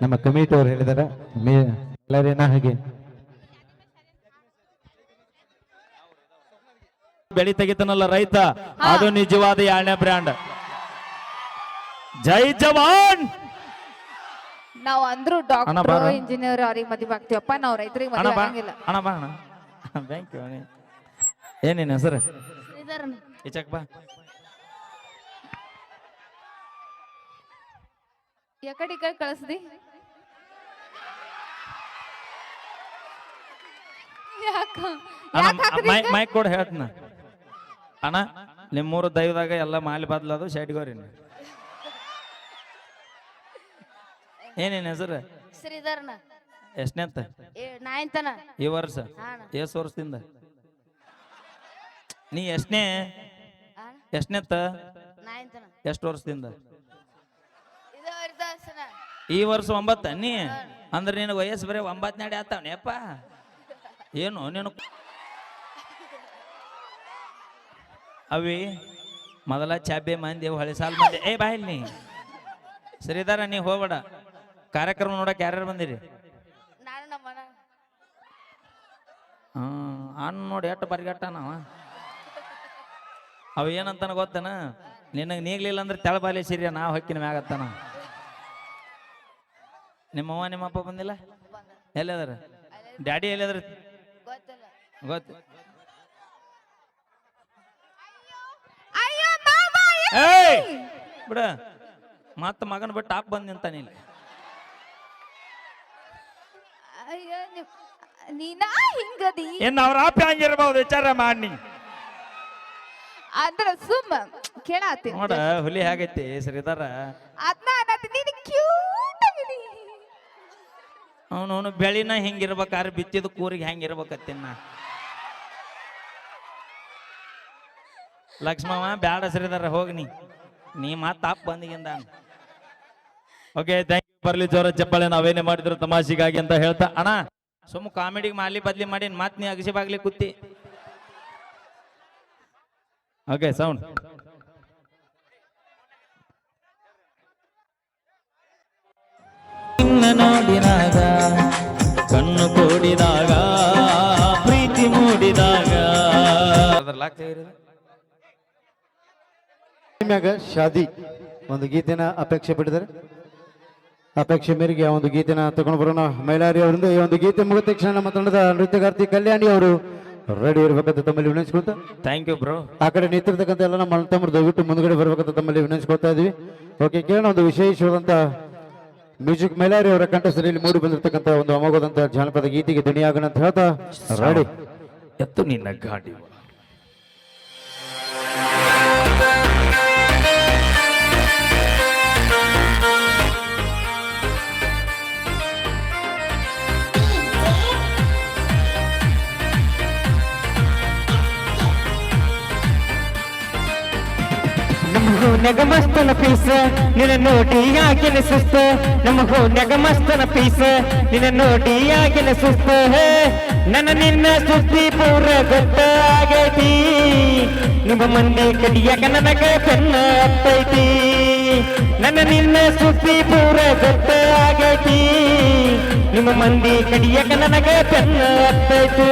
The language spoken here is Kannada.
ನಮ್ಮ ಕಮಿಟಿ ಅವ್ರು ಹೇಳಿದಾರ ಮೇ ಎಲ್ಲರೇನ ಹಾಗೆ. ಬೆಳಿ ತೆಗಿತಾನಲ್ಲ ರೈತ ಅದು ನಿಜವಾದ ಎರಡನೇ ಬ್ರ್ಯಾಂಡ್. ಜೈ ಜವಾನ್! ನಾವ್ ಅಂದ್ರು ಡಾಕ್ಟರ್. ಇಂಜಿನಿಯರ್ ಅವ್ರಿಗೆ ಮದ್ವೆ ಆಗ್ತೀವಪ್ಪ ನಾವ್ ರೈತರಿಗೆ ಅಣ್ಣ ಮದ್ವೆ ಬಾ. ಆಗಂಗಿಲ್ಲ. ಅಣ್ಣ ಬಾ ಅಣ್ಣ. ಥ್ಯಾಂಕ್ ಯು ಏನೇನು ಹೆಸರು. ಈಚಕ್ ಬಾ. ಯಾಕಡೆ ಈ ಕಡೆ ಕಳಿಸ್ದಿ ಯಾಕ ಅಣ್ಣ ಯಾಕ್ ಹಾಕ್ದಿ ಮೈ ಈಗ? ಮೈಕ್ ಕೊಡು ಹೇಳ್ತೀನಿ. ಅಣ್ಣ ನಿಮ್ಮೂರು ದೈವದಾಗ ಎಲ್ಲ ಮಾಲಿ ಬದ್ಲದು ಶೆಟ್ಗೋರಿ ಏನೇನು ಹೆಸರು? ಶ್ರೀಧರ್ನ. ಎಷ್ಟನೇಂತ ನಾಯಂತನ. ಈ ವರ್ಷ? ಎಷ್ಟು ವರ್ಷದಿಂದ? ನೀ ಎಷ್ಟನೇ? ಎಷ್ಟನೇತ ಎಷ್ಟು ವರ್ಷದಿಂದ? ಈ ವರ್ಷ ಒಂಬತ್ತ ನೀ? ಅಂದ್ರೆ ನಿನಗೆ ವಯಸ್ಸು ಬರೀ ಒಂಬತ್ತನೇ ಆತಾವನೇಪ್ಪ ಏನು ನೀನು? ಅವಿ ಮೊದಲ ಚಾಬೆ ಮಂದಿ ಹೊಳೆ ಸಾಲ ಮಂದಿ. ಏ ಬಾಯಿಲ್ ನೀ. ಸರಿದಾರ ನೀ ಹೋಗ್ಬೇಡ. ಕಾರ್ಯಕ್ರಮ ನೋಡಕ್ ಯಾರ್ಯಾರು ಬಂದಿರಿ? ಹಾ ಅಣ್ಣ. ನೋಡಿ ಎಷ್ಟು ಬರಿಗಟ್ಟ ನಾವ. ಅವ ಏನಂತಾನ ಗೊತ್ತನ? ನಿನಗೆ ನೀಗ್ಲಿಲ್ಲ ಅಂದ್ರೆ ತೆಳಬಾಲಿ ಸಿರಿಯ ನಾ ಹೊಕ್ಕಿನ ಮ್ಯಾಗತ್ತಾನ ನಿಮ್ಮವ್ವ ನಿಮ್ಮಪ್ಪ ಬಂದಿಲ್ಲ? ಎಲ್ಲದಾರ? ಡ್ಯಾಡಿ ಎಲ್ಲದ್ರ? ಗೊತ್ತು ಏಯ್! ಬಿಡ. ಮತ್ತ ಮಗನ ಬಿಟ್ಟು ಹಾಕ್ ಬಂದ್ ನಿಂತ ನೀನ್ ನಿಮ್- ನೀನಾ ಹಿಂಗದಿ? ಇನ್ನು ಅವ್ರ ಆಪ್ ಹಂಗಿರ್ಬಹುದು ವಿಚಾರ ಮಾಡಿ. ಅಂದ್ರ ಸುಮ್ಮ ಕೇಳಾತಿ. ನೋಡ ಹುಲಿ ಹೇಗೈತಿ ಶ್ರೀಧರ. ಅದ್ನ ಅನ್ನತಿ ನೀನು ಕ್ಯೂಟ್ ಆಗಿದಿ. ಅವನು ಬೆಳಿನ ಹಿಂಗಿರ್ಬೇಕಾದ್ರೆ ಬಿತ್ತಿದ ಕೂರಿಗೆ ಹೆಂಗಿರ್ಬೇಕತ್ತಿನ ಲಕ್ಷ್ಮವ ಬ್ಯಾಡ ಸರಿದಾರ ಹೋಗಿ ನೀ. ನೀ ಮಾತು ಆಪ್ ಬಂದಿಗಿಂದ. ಓಕೆ ಥ್ಯಾಂಕ್ ಯು ಬರ್ಲಿ ಜೋರ ಚಪ್ಪಾಳೆ, ನಾವೇನೇ ಮಾಡಿದ್ರು ತಮಾಷೆಗಾಗಿ ಅಂತ ಹೇಳ್ತಾ. ಅಣ್ಣ ಸುಮ್ಮ ಕಾಮಿಡಿಗೆ ಮಾಲಿ ಬದ್ಲಿ ಮಾಡಿ ಮಾತ್ ನೀ ಅಗಸಿ ಬಾಗ್ಲಿ ಕುತ್ತಿ ಓಕೆ ಸೌಂಡ್ ನೋಡಿದಾಗ ಕಣ್ಣು ಕೂಡಿದಾಗ, ಪ್ರೀತಿ ಮೂಡಿದಾಗ. ಮ್ಯಾಗ ಶಾದಿ ಒಂದು ಗೀತೆನ ಅಪೇಕ್ಷೆ ಪಟ್ಟಿದ್ದಾರೆ ಅಪೇಕ್ಷೆ ಮೇರೆಗೆ ಆ ಒಂದು ಗೀತೆನ ತಗೊಂಡು ಬರೋಣ. ಮೈಲಾರಿ ಅವರಿಂದ ಈ ಒಂದು ಗೀತೆ ಮುಗಿದ ತಕ್ಷಣ ನಮ್ಮ ತಂಡದ ನೃತ್ಯಗಾರ್ತಿ ಕಲ್ಯಾಣಿ ಅವರು ರೆಡಿ ಇರ್ಬೇಕಂತ ತಮ್ಮಲ್ಲಿ ವಿನಂತಿಸ್ಕೊಳ್ತಾ. ಥ್ಯಾಂಕ್ ಯು ಬ್ರೋ ಆ ಕಡೆ ನಿಂತಿರ್ತಕ್ಕಂಥ ಎಲ್ಲ ನಮ್ಮ ತಮ್ಮ ದಯವಿಟ್ಟು ಮುಂದ್ಗಡೆ ಬರ್ಬೇಕಂತ ತಮ್ಮಲ್ಲಿ ವಿನಂತಿಸ್ಕೊಳ್ತಾ ಇದೀವಿ. ಓಕೆ ಕೇಳೋಣ ಒಂದು ವಿಶೇಷವಾದಂಥ ಮ್ಯೂಸಿಕ್. ಮೈಲಾರಿ ಅವರ ಕಂಠಸ್ಥರಿಯಲ್ಲಿ ಮೂಡಿ ಬಂದಿರತಕ್ಕಂಥ ಒಂದು ಅಮೋಘದಂತ ಜಾನಪದ ಗೀತೆಗೆ ಧ್ವನಿಯಾಗೋಣ ಅಂತ ಹೇಳ್ತಾ. ರೆಡಿ. ಎತ್ತು ನಿನ್ನ ಗಾಡಿ. ಹೂನ್ಯಾಗ ಮಸ್ತನ ಪೀಸ ನಿನ್ನ ನೋಡಿ ಆಗಿನ ಸುಸ್ತ ನಮ್ಮ ಹೂನ್ಯಾಗ ಮಸ್ತನ ಪೀಸ ನಿನ್ನ ನೋಡಿ ಸುಸ್ತ ಹೇ, ನನ್ನ ನಿನ್ನ ಸುದ್ದಿ ಪೂರ ಗೊತ್ತಾಗೈತಿ ನಿಮ್ಮ ಮಂದಿ ಕಡಿಯಾಕ ನನಗ ಬೆನ್ನ ಹತ್ತೈತಿ. ನನ್ನ ನಿನ್ನ ಸುದ್ದಿ ಪೂರ ಗೊತ್ತಾಗೈತಿ ನಿಮ್ಮ ಮಂದಿ ಕಡಿಯಾಕ ನನಗ ಬೆನ್ನ ಹತ್ತೈತಿ.